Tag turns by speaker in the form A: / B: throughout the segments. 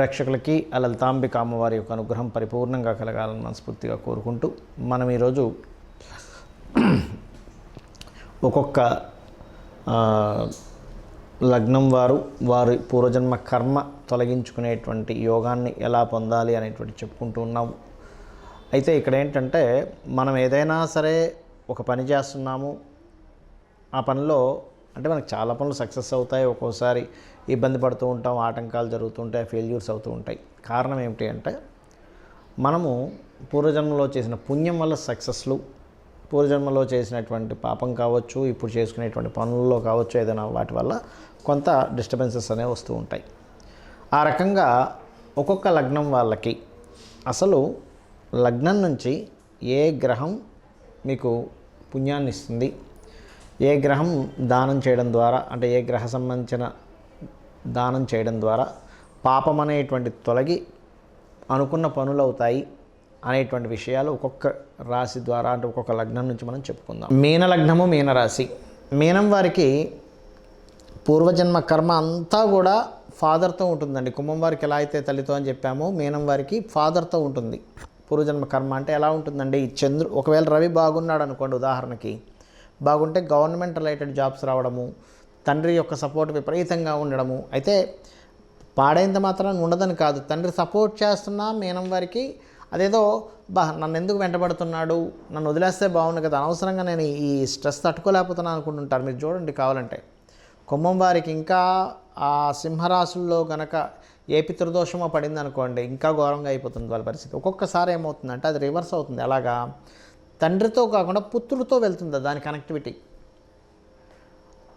A: ప్రేక్షకులకి ఆ లలితాంబిక అమ్మవారి యొక్క అనుగ్రహం పరిపూర్ణంగా కలగాలని మనస్ఫూర్తిగా కోరుకుంటూ మనం ఈరోజు ఒక్కొక్క లగ్నం వారు వారి పూర్వజన్మ కర్మ తొలగించుకునేటువంటి యోగాన్ని ఎలా పొందాలి అనేటువంటి చెప్పుకుంటూ ఉన్నాము అయితే ఇక్కడ ఏంటంటే మనం ఏదైనా సరే ఒక పని చేస్తున్నాము ఆ పనిలో అంటే మనకు చాలా పనులు సక్సెస్ అవుతాయి ఒక్కోసారి ఇబ్బంది పడుతూ ఉంటాం ఆటంకాలు జరుగుతుంటాయి ఫెయిల్యూర్స్ అవుతూ ఉంటాయి. కారణం ఏమిటి అంటే మనము పూర్వజన్మలో చేసిన పుణ్యం వల్ల సక్సెస్లు పూర్వజన్మలో చేసినటువంటి పాపం కావచ్చు ఇప్పుడు చేసుకునేటువంటి పనుల్లో కావచ్చు ఏదైనా వాటి వల్ల కొంత డిస్టర్బెన్సెస్ అనేవి వస్తూ ఉంటాయి. ఆ రకంగా ఒక్కొక్క లగ్నం వాళ్ళకి అసలు లగ్నం నుంచి ఏ గ్రహం మీకు పుణ్యాన్ని ఇస్తుంది ఏ గ్రహం దానం చేయడం ద్వారా అంటే ఏ గ్రహ సంబంధించిన దానం చేయడం ద్వారా పాపం అనేటువంటి తొలగి అనుకున్న పనులు అవుతాయి అనేటువంటి విషయాలు ఒక్కొక్క రాశి ద్వారా అంటే ఒక్కొక్క లగ్నం నుంచి మనం చెప్పుకుందాం. మీన లగ్నము మీనరాశి మీనం వారికి పూర్వజన్మ కర్మ అంతా కూడా ఫాదర్తో ఉంటుందండి. కుంభం వారికి ఎలా అయితే తల్లితో అని చెప్పామో మీనం వారికి ఫాదర్తో ఉంటుంది. పూర్వజన్మ కర్మ అంటే ఎలా ఉంటుందండి? ఈ చంద్రు ఒకవేళ రవి బాగున్నాడు అనుకోండి ఉదాహరణకి బాగుంటే గవర్నమెంట్ రిలేటెడ్ జాబ్స్ రావడము తండ్రి యొక్క సపోర్ట్ విపరీతంగా ఉండడము. అయితే పాడైంత మాత్రం ఉండదని కాదు తండ్రి సపోర్ట్ చేస్తున్నా మేనం వారికి అదేదో బా నన్ను ఎందుకు వెంటబడుతున్నాడు నన్ను వదిలేస్తే బాగుండు కదా అనవసరంగా నేను ఈ స్ట్రెస్ తట్టుకోలేకపోతున్నాను అనుకుంటుంటారు. మీరు చూడండి కావాలంటే. కుంభం వారికి ఇంకా ఆ సింహరాశుల్లో గనక ఏ పితృదోషమో పడింది అనుకోండి ఇంకా ఘోరంగా అయిపోతుంది వాళ్ళ పరిస్థితి. ఒక్కొక్కసారి ఏమవుతుందంటే అది రివర్స్ అవుతుంది. అలాగా తండ్రితో కాకుండా పుత్రుడితో వెళ్తుందా దాని కనెక్టివిటీ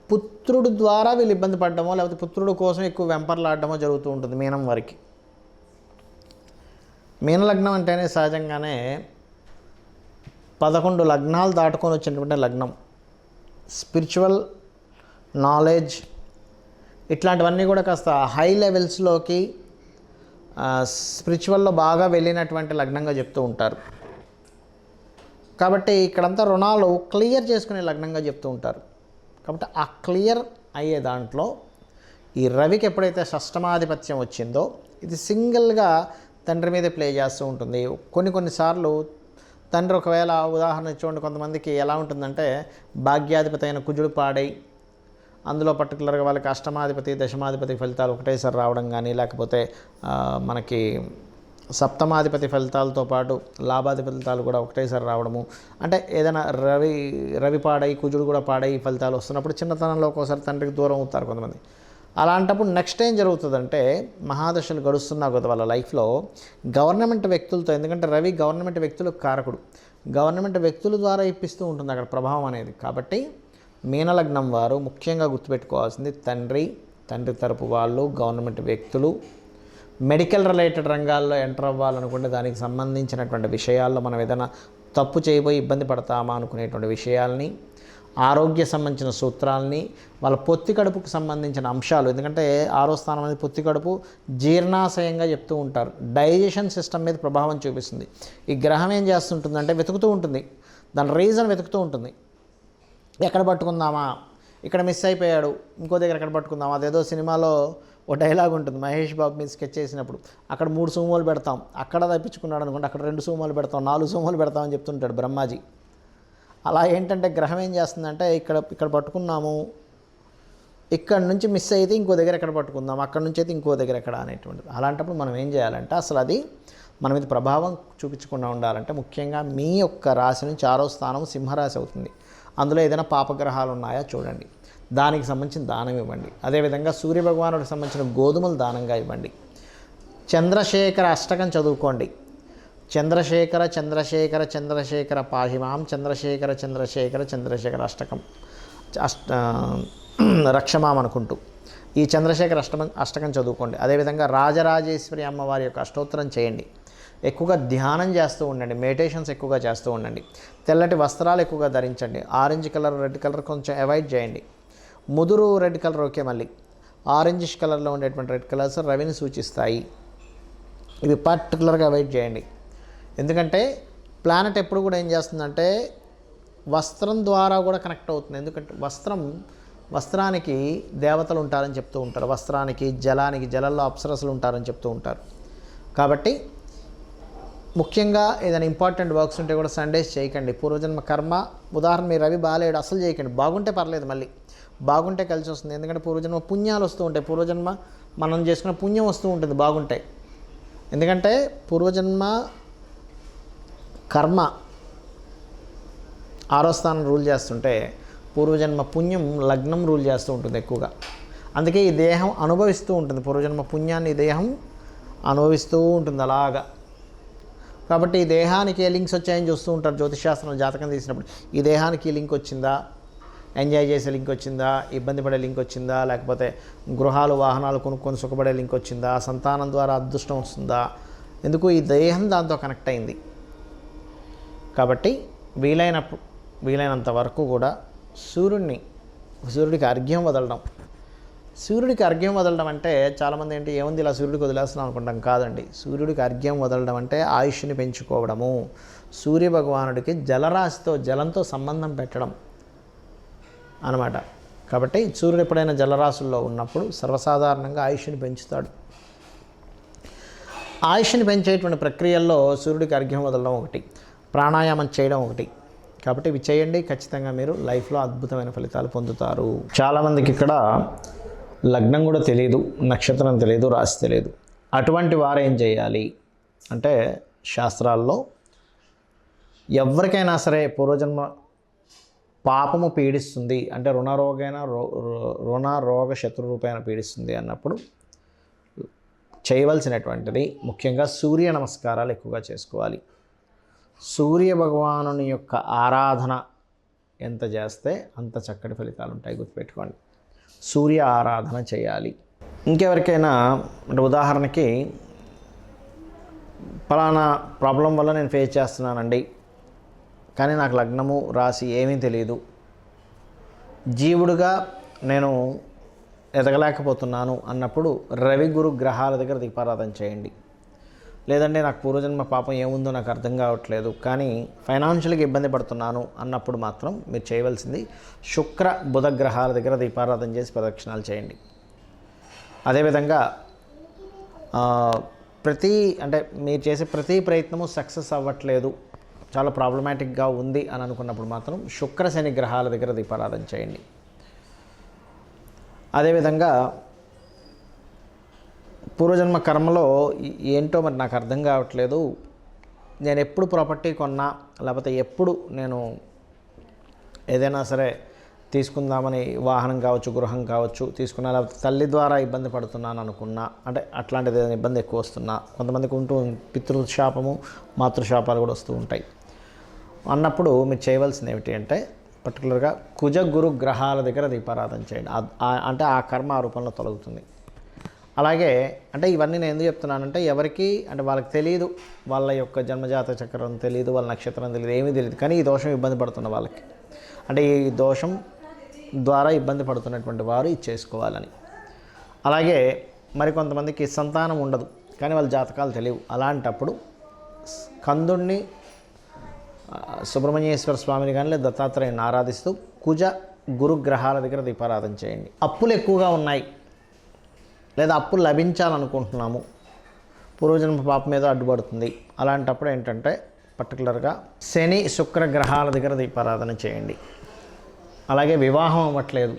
A: పుత్రుడు ద్వారా వీళ్ళు ఇబ్బంది పడడమో లేకపోతే పుత్రుడు కోసం ఎక్కువ వెంపర్లాడడమో జరుగుతూ ఉంటుంది మీనం వారికి. మీనలగ్నం అంటేనే సహజంగానే పదకొండు లగ్నాలు దాటుకొని వచ్చినటువంటి లగ్నం. స్పిరిచువల్ నాలెడ్జ్ ఇట్లాంటివన్నీ కూడా కాస్త హై లెవెల్స్లోకి స్పిరిచువల్లో బాగా వెళ్ళినటువంటి లగ్నంగా చెప్తూ ఉంటారు. కాబట్టి ఇక్కడంతా రుణాలు క్లియర్ చేసుకునే లగ్నంగా చెప్తూ ఉంటారు. కాబట్టి ఆ క్లియర్ అయ్యే దాంట్లో ఈ రవికి ఎప్పుడైతే షష్టమాధిపత్యం వచ్చిందో ఇది సింగిల్గా తండ్రి మీద ప్లే చేస్తూ ఉంటుంది. కొన్ని కొన్నిసార్లు తండ్రి ఒకవేళ ఉదాహరణ చూడండి కొంతమందికి ఎలా ఉంటుందంటే భాగ్యాధిపతి అయిన కుజుడు పాడై అందులో పర్టికులర్గా వాళ్ళకి అష్టమాధిపతి దశమాధిపతి ఫలితాలు ఒకటేసారి రావడం కానీ లేకపోతే మనకి సప్తమాధిపతి ఫలితాలతో పాటు లాభాధిపతి ఫలితాలు కూడా ఒకటేసారి రావడము. అంటే ఏదైనా రవి రవి పాడై కుజుడు కూడా పాడై ఫలితాలు వస్తున్నప్పుడు చిన్నతనంలో ఒక్కోసారి తండ్రికి దూరం అవుతారు కొంతమంది. అలాంటప్పుడు నెక్స్ట్ ఏం జరుగుతుందంటే మహాదశలు గడుస్తున్నా కదా వాళ్ళ లైఫ్లో గవర్నమెంట్ వ్యక్తులతో ఎందుకంటే రవి గవర్నమెంట్ వ్యక్తులకు కారకుడు. గవర్నమెంట్ వ్యక్తుల ద్వారా ఇప్పిస్తూ ఉంటుంది అక్కడ ప్రభావం అనేది. కాబట్టి మీనలగ్నం వారు ముఖ్యంగా గుర్తుపెట్టుకోవాల్సింది తండ్రి తండ్రి తరపు వాళ్ళు గవర్నమెంట్ వ్యక్తులు మెడికల్ రిలేటెడ్ రంగాల్లో ఎంటర్ అవ్వాలనుకుంటే దానికి సంబంధించినటువంటి విషయాల్లో మనం ఏదైనా తప్పు చేయబోయి ఇబ్బంది పడతామా అనుకునేటువంటి విషయాల్ని ఆరోగ్య సంబంధించిన సూత్రాలని వాళ్ళ పొత్తి కడుపుకు సంబంధించిన అంశాలు. ఎందుకంటే ఆరో స్థానం అనేది పొత్తి కడుపు జీర్ణాశయంగా చెప్తూ ఉంటారు. డైజెషన్ సిస్టమ్ మీద ప్రభావం చూపిస్తుంది. ఈ గ్రహం ఏం చేస్తుంటుందంటే వెతుకుతూ ఉంటుంది. దాని రీజన్ వెతుకుతూ ఉంటుంది. ఎక్కడ పట్టుకుందామా? ఇక్కడ మిస్ అయిపోయాడు. ఇంకో దగ్గర ఎక్కడ పట్టుకుందామా? అదేదో సినిమాలో ఓ డైలాగ్ ఉంటుంది. మహేష్ బాబు మీద స్కెచ్ చేసినప్పుడు అక్కడ మూడు సోమాలు పెడతాం అక్కడ తప్పించుకున్నాడు అనుకోండి అక్కడ రెండు సోమాలు పెడతాం నాలుగు సోమాలు పెడతాం చెప్తుంటాడు బ్రహ్మాజీ. అలా ఏంటంటే గ్రహం ఏం చేస్తుందంటే ఇక్కడ ఇక్కడ పట్టుకున్నాము ఇక్కడ నుంచి మిస్ అయితే ఇంకో దగ్గర ఎక్కడ పట్టుకుందాం అక్కడ నుంచి అయితే ఇంకో దగ్గర ఎక్కడ అనేటువంటిది. అలాంటప్పుడు మనం ఏం చేయాలంటే అసలు అది మన మీద ప్రభావం చూపించకుండా ఉండాలంటే ముఖ్యంగా మీ యొక్క రాశి నుంచి ఆరో స్థానం సింహరాశి అవుతుంది. అందులో ఏదైనా పాపగ్రహాలు ఉన్నాయా చూడండి. దానికి సంబంధించిన దానం ఇవ్వండి. అదేవిధంగా సూర్యభగవానుడికి సంబంధించిన గోధుమలు దానంగా ఇవ్వండి. చంద్రశేఖర అష్టకం చదువుకోండి. చంద్రశేఖర చంద్రశేఖర చంద్రశేఖర పాహిమాం చంద్రశేఖర చంద్రశేఖర చంద్రశేఖర అష్టకం. అష్ట రక్షమాం అనుకుంటూ. ఈ చంద్రశేఖర అష్టమం అష్టకం చదువుకోండి. అదేవిధంగా రాజరాజేశ్వరి అమ్మవారి యొక్క అష్టోత్తరం చేయండి. ఎక్కువగా ధ్యానం చేస్తూ ఉండండి. మెడిటేషన్స్ ఎక్కువగా చేస్తూ ఉండండి. తెల్లటి వస్త్రాలు ఎక్కువగా ధరించండి. ఆరెంజ్ కలర్ రెడ్ కలర్ కొంచెం అవాయిడ్ చేయండి. ముదురు రెడ్ కలర్ ఓకే మళ్ళీ. ఆరెంజిష్ కలర్లో ఉండేటువంటి రెడ్ కలర్స్ రవిని సూచిస్తాయి. ఇవి పర్టికులర్గా అవాయిడ్ చేయండి. ఎందుకంటే ప్లానెట్ ఎప్పుడు కూడా ఏం చేస్తుందంటే వస్త్రం ద్వారా కూడా కనెక్ట్ అవుతుంది. ఎందుకంటే వస్త్రం వస్త్రానికి దేవతలు ఉంటారని చెప్తూ ఉంటారు. వస్త్రానికి జలానికి జలంలో అప్సరసలు ఉంటారని చెప్తూ ఉంటారు. కాబట్టి ముఖ్యంగా ఏదైనా ఇంపార్టెంట్ వర్క్స్ ఉంటే కూడా సండేస్ చేయకండి. పూర్వజన్మ కర్మ ఉదాహరణ మీరు రవి బాగాలేడు అసలు చేయకండి. బాగుంటే పర్లేదు మళ్ళీ. బాగుంటే కలిసి వస్తుంది. ఎందుకంటే పూర్వజన్మ పుణ్యాలు వస్తూ ఉంటాయి. పూర్వజన్మ మనం చేసుకున్న పుణ్యం వస్తూ ఉంటుంది. బాగుంటాయి. ఎందుకంటే పూర్వజన్మ కర్మ ఆరో స్థానం రూల్ చేస్తుంటే పూర్వజన్మ పుణ్యం లగ్నం రూల్ చేస్తూ ఉంటుంది ఎక్కువగా. అందుకే ఈ దేహం అనుభవిస్తూ ఉంటుంది. పూర్వజన్మ పుణ్యాన్ని ఈ దేహం అనుభవిస్తూ ఉంటుంది అలాగా. కాబట్టి ఈ దేహానికి ఏ లింక్స్ వచ్చాయని చూస్తూ ఉంటారు జ్యోతిషాస్త్రం జాతకం తీసినప్పుడు. ఈ దేహానికి లింక్ వచ్చిందా? ఎంజాయ్ చేసే లింక్ వచ్చిందా? ఇబ్బంది పడే లింక్ వచ్చిందా? లేకపోతే గృహాలు వాహనాలు కొనుక్కొని సుఖపడే లింక్ వచ్చిందా? సంతానం ద్వారా అదృష్టం వస్తుందా? ఎందుకు ఈ దేహం దాంతో కనెక్ట్ అయింది? కాబట్టి వీలైనప్పుడు వీలైనంత వరకు కూడా సూర్యుడిని సూర్యుడికి అర్ఘ్యం వదలడం. సూర్యుడికి అర్ఘ్యం వదలడం అంటే చాలామంది ఏంటి ఏముంది ఇలా సూర్యుడికి వదిలేస్తున్నాం అనుకుంటాం కాదండి. సూర్యుడికి అర్ఘ్యం వదలడం అంటే ఆయుష్ని పెంచుకోవడము. సూర్య భగవానుడికి జలరాశితో జలంతో సంబంధం పెట్టడం అనమాట. కాబట్టి సూర్యుడు ఎప్పుడైనా జలరాశుల్లో ఉన్నప్పుడు సర్వసాధారణంగా ఆయుష్ని పెంచుతాడు. ఆయుష్ని పెంచేటువంటి ప్రక్రియల్లో సూర్యుడికి అర్ఘ్యం వదలడం ఒకటి ప్రాణాయామం చేయడం ఒకటి. కాబట్టి ఇవి చేయండి ఖచ్చితంగా మీరు లైఫ్లో అద్భుతమైన ఫలితాలు పొందుతారు. చాలామందికి ఇక్కడ లగ్నం కూడా తెలియదు నక్షత్రం తెలియదు రాశి తెలియదు అటువంటి వారు ఏం చేయాలి? అంటే శాస్త్రాల్లో ఎవరికైనా సరే పూర్వజన్మ పాపము పీడిస్తుంది. అంటే రుణరోగైన రో రో- రుణ రోగ శత్రు రూపేణ పీడిస్తుంది అన్నప్పుడు చేయవలసినటువంటిది ముఖ్యంగా సూర్య నమస్కారాలు ఎక్కువగా చేసుకోవాలి. సూర్య భగవానుని యొక్క ఆరాధన ఎంత చేస్తే అంత చక్కటి ఫలితాలు ఉంటాయి గుర్తుపెట్టుకోండి. సూర్య ఆరాధన చేయాలి. ఇంకెవరికైనా అంటే ఉదాహరణకి ఫలానా ప్రాబ్లం వల్ల నేను ఫేస్ చేస్తున్నానండి కానీ నాకు లగ్నము రాసి ఏమీ తెలియదు జీవుడుగా నేను ఎదగలేకపోతున్నాను అన్నప్పుడు రవి గురు గ్రహాల దగ్గర దీపారాధన చేయండి. లేదంటే నాకు పూర్వజన్మ పాపం ఏముందో నాకు అర్థం కావట్లేదు. కానీ ఫైనాన్షియల్గా ఇబ్బంది పడుతున్నాను అన్నప్పుడు మాత్రం మీరు చేయవలసింది శుక్ర బుధ గ్రహాల దగ్గర దీపారాధన చేసి ప్రదక్షిణాలు చేయండి. అదేవిధంగా ప్రతి అంటే మీరు చేసే ప్రతి ప్రయత్నము సక్సెస్ అవ్వట్లేదు చాలా ప్రాబ్లమాటిక్గా ఉంది అని అనుకున్నప్పుడు మాత్రం శుక్ర శని గ్రహాల దగ్గర దీపారాధన చేయండి. అదేవిధంగా పూర్వజన్మ కర్మలో ఏంటో మరి నాకు అర్థం కావట్లేదు. నేను ఎప్పుడు ప్రాపర్టీ కొన్నా లేకపోతే ఎప్పుడు నేను ఏదైనా సరే తీసుకుందామని వాహనం కావచ్చు గృహం కావచ్చు తీసుకున్నా లేకపోతే తల్లి ద్వారా ఇబ్బంది పడుతున్నాను అనుకున్నా అంటే అట్లాంటిది ఏదైనా ఇబ్బంది ఎక్కువ వస్తున్నా కొంతమందికి ఉంటూ పితృశాపము మాతృశాపాలు కూడా వస్తూ ఉంటాయి. అన్నప్పుడు మీరు చేయవలసింది ఏమిటి అంటే పర్టికులర్గా కుజ గురు గ్రహాల దగ్గర దీపారాధన చేయండి. అంటే ఆ కర్మ ఆ రూపంలో తొలగుతుంది. అలాగే అంటే ఇవన్నీ నేను ఎందుకు చెప్తున్నానంటే ఎవరికి అంటే వాళ్ళకి తెలియదు వాళ్ళ యొక్క జన్మజాత చక్రం తెలియదు వాళ్ళ నక్షత్రం తెలియదు ఏమీ తెలియదు కానీ ఈ దోషం ఇబ్బంది పడుతున్న వాళ్ళకి. అంటే ఈ దోషం ద్వారా ఇబ్బంది పడుతున్నటువంటి వారు ఇది చేసుకోవాలని. అలాగే మరికొంతమందికి సంతానం ఉండదు కానీ వాళ్ళ జాతకాలు తెలియవు. అలాంటప్పుడు కందుణ్ణి సుబ్రహ్మణ్యేశ్వర స్వామిని కానీ లేదా దత్తాత్రేయుని ఆరాధిస్తూ కుజ గురుగ్రహాల దగ్గర దీపారాధన చేయండి. అప్పులు ఎక్కువగా ఉన్నాయి. లేదా అప్పులు లభించాలనుకుంటున్నాము. పూర్వజన్మ పాపం మీద అడ్డుపడుతుంది. అలాంటప్పుడు ఏంటంటే పర్టికులర్గా శని శుక్ర గ్రహాల దగ్గర దీపారాధన చేయండి. అలాగే వివాహం అవ్వట్లేదు.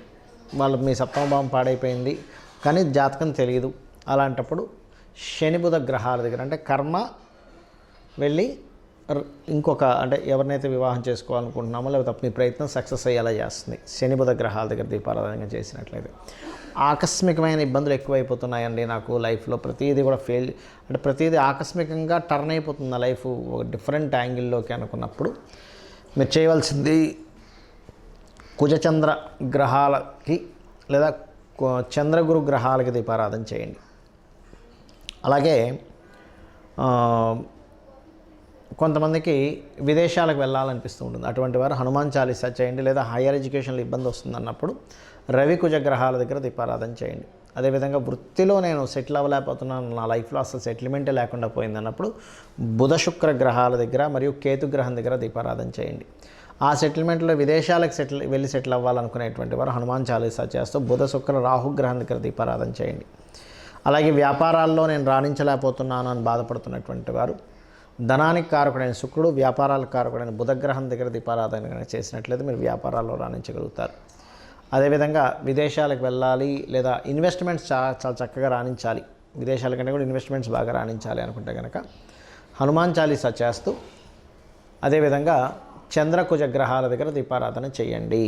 A: వాళ్ళు మీ సప్తమభావం పాడైపోయింది. కానీ జాతకం తెలియదు. అలాంటప్పుడు శని బుధ గ్రహాల దగ్గర అంటే కర్మ వెళ్ళి ఇంకొక అంటే ఎవరినైతే వివాహం చేసుకోవాలనుకుంటున్నామో లేకపోతే మీ ప్రయత్నం సక్సెస్ అయ్యేలా చేస్తుంది. శని బుధ గ్రహాల దగ్గర దీపారాధన చేసినట్లయితే. ఆకస్మికమైన ఇబ్బందులు ఎక్కువైపోతున్నాయండి నాకు లైఫ్లో. ప్రతిదీ కూడా ఫెయిల్ అంటే ప్రతిదీ ఆకస్మికంగా టర్న్ అయిపోతుంది లైఫ్ ఒక డిఫరెంట్ యాంగిల్లోకి అనుకున్నప్పుడు. మీరు చేయవలసింది కుజచంద్ర గ్రహాలకి లేదా కు- చంద్రగురు గ్రహాలకి దీపారాధన చేయండి. అలాగే కొంతమందికి విదేశాలకు వెళ్ళాలనిపిస్తూ ఉంటుంది. అటువంటి వారు హనుమాన్ చాలీసా చేయండి లేదా హైయర్ ఎడ్యుకేషన్లో ఇబ్బంది వస్తుంది అన్నప్పుడు రవి కుజగ్రహాల దగ్గర దీపారాధన చేయండి. అదేవిధంగా వృత్తిలో నేను సెటిల్ అవ్వలేకపోతున్నాను. నా లైఫ్లో అసలు సెటిల్మెంటే లేకుండా పోయింది అన్నప్పుడు బుధ శుక్ర గ్రహాల దగ్గర మరియు కేతు గ్రహం దగ్గర దీపారాధన చేయండి. ఆ సెటిల్మెంట్లో విదేశాలకు సెటిల్ వెళ్ళి సెటిల్ అవ్వాలనుకునేటువంటి వారు హనుమాన్ చాలీసా చేస్తూ బుధ శుక్ర రాహుగ్రహం దగ్గర దీపారాధన చేయండి. అలాగే వ్యాపారాల్లో నేను రాణించలేకపోతున్నాను అని బాధపడుతున్నటువంటి వారు ధనానికి కారకుడైన శుక్రుడు వ్యాపారాలకు కారకుడైన బుధగ్రహం దగ్గర దీపారాధన చేసినట్లయితే మీరు వ్యాపారాల్లో రాణించగలుగుతారు. అదేవిధంగా విదేశాలకు వెళ్ళాలి లేదా ఇన్వెస్ట్మెంట్స్ చాలా చాలా చక్కగా రాణించాలి. విదేశాల కంటే కూడా ఇన్వెస్ట్మెంట్స్ బాగా రాణించాలి అనుకుంటే కనుక హనుమాన్ చాలీసా చేస్తూ అదేవిధంగా చంద్రకుజ గ్రహాల దగ్గర దీపారాధన చేయండి.